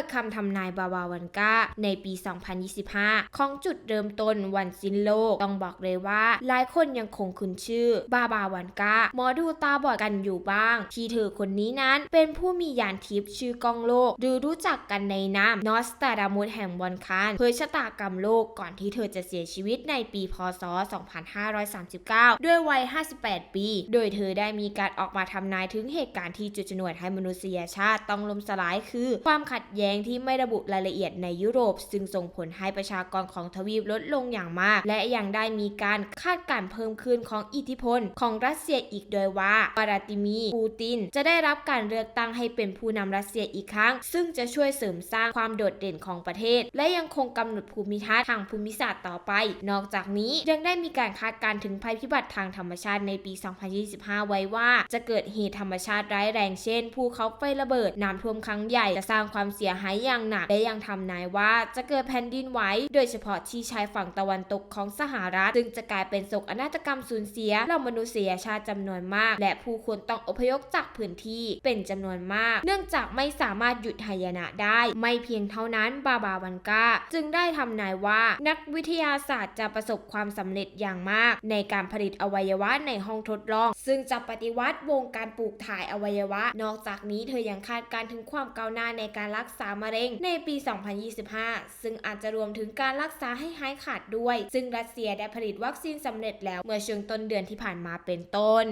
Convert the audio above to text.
ดคำทำนายบาบาวันกาในปี 2025 ของจุดเริ่มต้นวันสิ้นโลก ต้องบอกเลยว่า หลายคนยังคงคุ้นชื่อบาบาวันกาหมอดูตาบอดกันอยู่บ้าง ที่เธอคนนี้นั้นเป็นผู้มียานทิพย์ชื่อกองโลก หรือรู้จักกันในนามนอสตาดามุสแห่งวันคานเผยชะตากรรมโลกก่อนที่เธอจะเสียชีวิตในปีพศ 2539 ด้วยวัย 58 ปี โดยเธอได้มีการออกมาทำนายถึงเหตุการณ์ที่จุดชนวนให้มนุษยชาติต้องล่มสลายคือ ความขัดแย้งที่ไม่ระบุรายละเอียดในยุโรปซึ่งส่งผลให้ประชากรของทวีปลดลงอย่างมาก และยังได้มีการคาดการณ์เพิ่มขึ้นของอิทธิพล ของรัสเซียอีกโดยว่าวลาดิมีร์ปูติน จะได้รับการเลือกตั้งให้เป็นผู้นำรัสเซียอีกครั้ง ซึ่งจะช่วยเสริมสร้างความโดดเด่นของประเทศ และยังคงกำหนดภูมิทัศน์ทางภูมิศาสตร์ต่อไป นอกจากนี้ยังได้มีการคาดการณ์ถึงภัยพิบัติทางธรรมชาติในปี 2025 ไว้ว่า จะเกิดเหตุธรรมชาติร้ายแรงเช่นภูเขาไฟระเบิดน้ำท่วมครั้งใหญ่จะสร้างความเสียหายอย่างหนัก และยังทำนายว่าจะเกิดแผ่นดินไหวโดยเฉพาะที่ชายฝั่งตะวันตกของสหรัฐ ซึ่งจะกลายเป็นโศกนาฏกรรมสูญเสียเหล่ามนุษยชาติจำนวนมาก และผู้คนต้องอพยพจากพื้นที่เป็นจำนวนมาก เนื่องจากไม่สามารถหยุดหายนะได้ ไม่เพียงเท่านั้นบาบาวันกาจึงได้ทำนายว่านักวิทยาศาสตร์จะประสบความสำเร็จอย่างมาก ในการผลิตอวัยวะในห้องทดลอง ซึ่งจะปฏิวัติวงการปลูกถ่ายอวัยวะ นอกจากนี้เธอยังคาดการณ์ถึงความก้าวหน้าในการรักษามะเร็งในปี 2025 ซึ่งอาจจะรวมถึงการรักษาให้หายขาดด้วย ซึ่งรัสเซียได้ผลิตวัคซีนสำเร็จแล้วเมื่อช่วงต้นเดือนที่ผ่านมาเป็นต้น